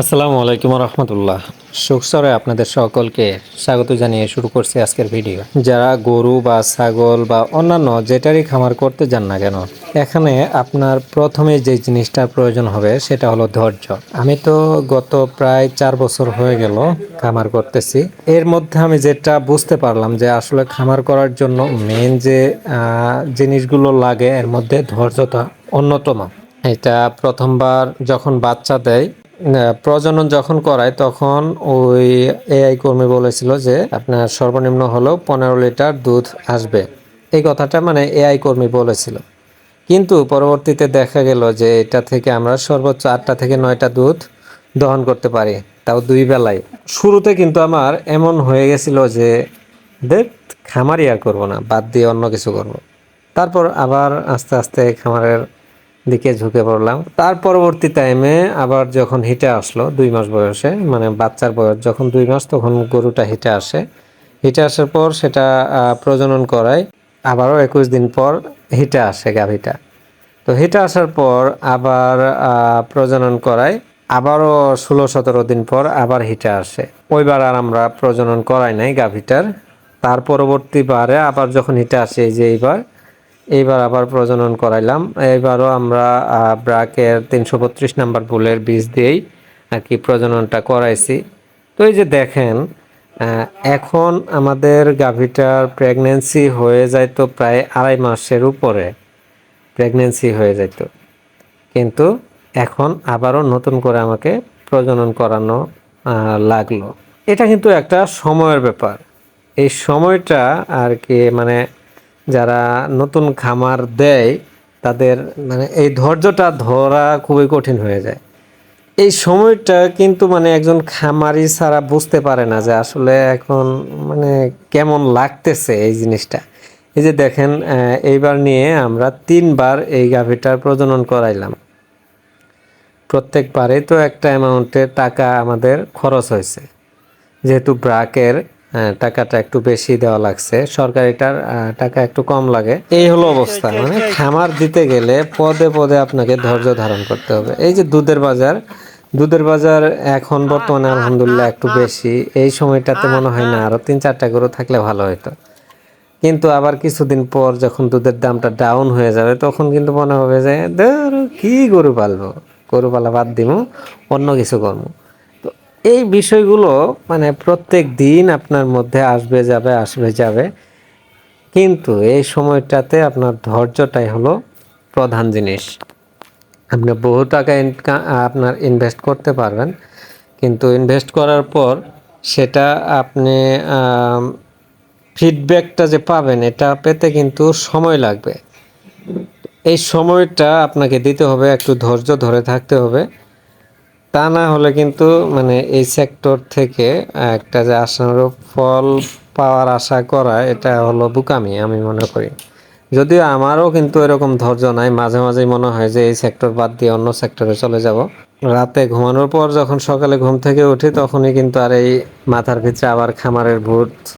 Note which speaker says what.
Speaker 1: আসসালামু আলাইকুম রহমতুল্লাহ সুখসরে আপনাদের সকলকে স্বাগত জানিয়ে শুরু করছি আজকের ভিডিও। যারা গরু বা ছাগল বা অন্যান্য যেটারই খামার করতে যান না কেন, এখানে আপনার প্রথমে যে জিনিসটার প্রয়োজন হবে সেটা হলো ধৈর্য। আমি তো গত প্রায় চার বছর হয়ে গেল খামার করতেছি। এর মধ্যে আমি যেটা বুঝতে পারলাম যে আসলে খামার করার জন্য মেন যে জিনিসগুলো লাগে এর মধ্যে ধৈর্যটা অন্যতম। এটা প্রথমবার যখন বাচ্চা দেয় প্রজনন যখন করায় তখন ওই এআই কর্মী বলেছিল যে আপনার সর্বনিম্ন হলেও পনেরো লিটার দুধ আসবে। এই কথাটা মানে এআই কর্মী বলেছিল। কিন্তু পরবর্তীতে দেখা গেল যে এটা থেকে আমরা সর্বোচ্চ আটটা থেকে নয়টা দুধ দহন করতে পারি, তাও দুই বেলায়। শুরুতে কিন্তু আমার এমন হয়ে গেছিল যে দেখ খামারই আর করব না, বাদ দিয়ে অন্য কিছু করব। তারপর আবার আস্তে আস্তে খামারের দিকে ঝুঁকে পড়লাম। তার পরবর্তী টাইমে আবার যখন হিটে আসলো, দুই মাস বয়সে মানে বাচ্চার বয়স যখন দুই মাস, তখন গরুটা হিটে আসে। হিটে আসার পর সেটা প্রজনন করায়, আবারও একুশ দিন পর হিটে আসে গাভীটা। তো হিটে আসার পর আবার প্রজনন করায়, আবারও ষোলো, সতেরো দিন পর আবার হিটে আসে। ওইবার আর আমরা প্রজনন করাই নাই গাভীটার। তার পরবর্তীবারে আবার যখন হিটে আসে যে এইবার এইবার আবার প্রজনন করাইলাম। এইবারও আমরা ব্রাকের তিনশো বত্রিশ নাম্বার বুলের বীজ দিয়েই আর কি প্রজননটা করাইছি। তো এই যে দেখেন এখন আমাদের গাভীটার প্রেগনেন্সি হয়ে যায় তো প্রায় আড়াই মাসের উপরে। প্রেগনেন্সি হয়ে যেত কিন্তু এখন আবারও নতুন করে আমাকে প্রজনন করানো লাগল। এটা কিন্তু একটা সময়ের ব্যাপার। এই সময়টা আর কি মানে যারা নতুন খামার দেয়, তাদের মানে এই ধৈর্যটা ধরা খুবই কঠিন হয়ে যায়। এই সময়টা কিন্তু মানে একজন খামারি ছাড়া বুঝতে পারে না যে আসলে এখন মানে কেমন লাগতেছে এই জিনিসটা। এই যে দেখেন এইবার নিয়ে আমরা তিনবার এই গাভীটার প্রজনন করাইলাম। প্রত্যেকবারে তো একটা অ্যামাউন্টের টাকা আমাদের খরচ হয়েছে। যেহেতু ব্রাকের টাকাটা একটু বেশি দেওয়া লাগছে। সরকারিটার টাকা একটু কম লাগে। এই হলো অবস্থা। মানে খামার দিতে গেলে পদে পদে আপনাকে ধৈর্য ধারণ করতে হবে। এই যে দুধের বাজার দুধের বাজার এখন বর্তমানে আলহামদুলিল্লাহ একটু বেশি। এই সময়টাতে মনে হয় না আরও তিন চারটা গরু থাকলে ভালো হতো কিন্তু আবার কিছুদিন পর যখন দুধের দামটা ডাউন হয়ে যাবে তখন কিন্তু মনে হবে যে ধর কি গরু পালবো? গরু পালা বাদ দিব অন্য কিছু করব এই বিষয়গুলো মানে প্রত্যেক দিন আপনার মধ্যে আসবে, যাবে আসবে, যাবে। কিন্তু এই সময়টাতে আপনার ধৈর্যটাই হলো প্রধান জিনিস। আপনি বহু টাকা আপনার ইনভেস্ট করতে পারবেন। কিন্তু ইনভেস্ট করার পর সেটা আপনি ফিডব্যাকটা যে পাবেন, এটা পেতে কিন্তু সময় লাগবে। এই সময়টা আপনাকে দিতে হবে, একটু ধৈর্য ধরে থাকতে হবে। তা না হলে কিন্তু মানে এই সেক্টর থেকে একটা যে আশানুরূপ ফল পাওয়ার আশা করা, এটা হলো বুকামি আমি মনে করি। যদিও আমারও কিন্তু এরকম ধৈর্য নাই, মাঝে মাঝেই মনে হয় যে এই সেক্টর বাদ দিয়ে অন্য সেক্টরে চলে যাব। রাতে ঘুমানোর পর যখন সকালে ঘুম থেকে উঠি, তখনই কিন্তু আর এই মাথার ভিতরে আবার খামারের ভূত